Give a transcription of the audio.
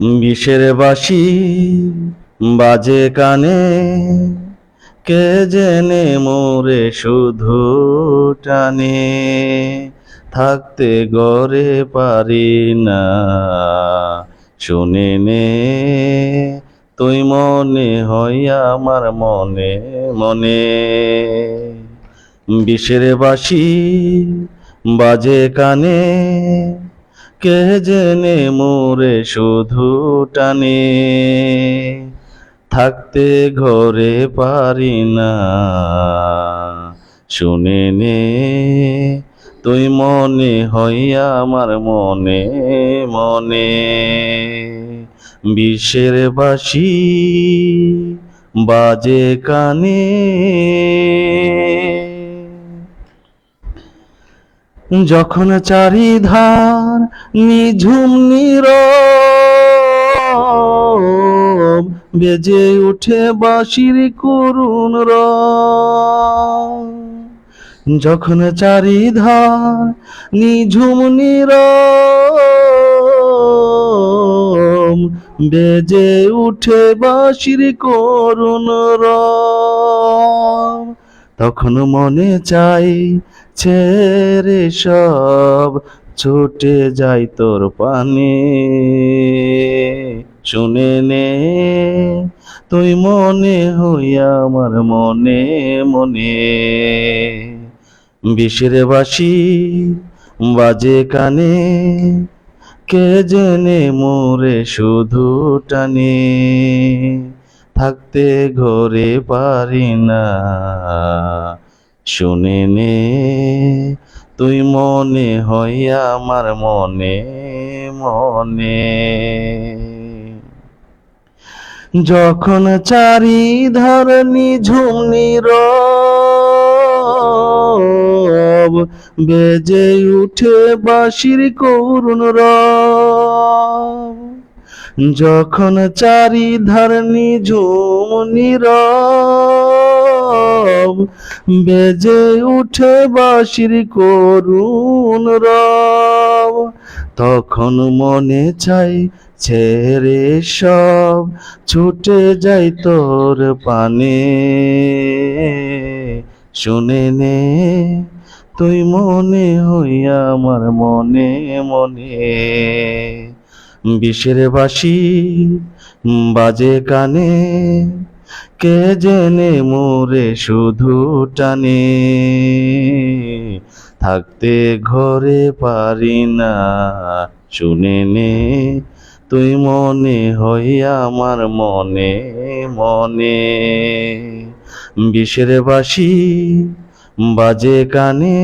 বিষের বাসি বাজে কানে, কে জেনে মোরে শুধু টানে? থাকতে গড়ে পারি না, শুনে নে। তুই মনে হয় আমার মনে মনে। বিষের বাসি বাজে কানে কে জেনে মোরে শুধু টানে? থাকতে ঘরে পারি না। শুনে নে, তুই মনে হয় আমার মনে মনে। বিষের বাসি বাজে কানে। যখন চারিধার নিঝুম নীরব, বেজে উঠে বাঁশির করুণ যখন চারিধার নিঝুম নীরব, বেজে উঠে বাঁশির করুণ রব তখন মনে চাই ছেড়ে সব ছুটে যাই তোর পানে। শুনে নে, তুই মনে হইয়া আমার মনে মনে। বিষের বাসি বাজে কানে, কে জেনে মোরে শুধু টানে। থাকতে ঘরে পারি না শুনে নে, তুই মনে হয় আমার মনে মনে। যখন চারিধার নিঝুম নীরব, বেজে উঠে বাঁশির করুণ রব। যখন চারিধার নিঝুম নীরব বেজে উঠে বাসির করুণ রব। তখন মনে চাই ছেড়ে সব ছুটে যাই তোর পানে। শুনে নে, তুই মনে হইয়া আমার মনে মনে। বিষের বাসি বাজে কানে কে জেনে মোরে শুধু টানে? থাকতে ঘরে পারি না, শুনে নে। তুই মনে হই আমার মনে মনে। বিষের বাসি বাজে কানে।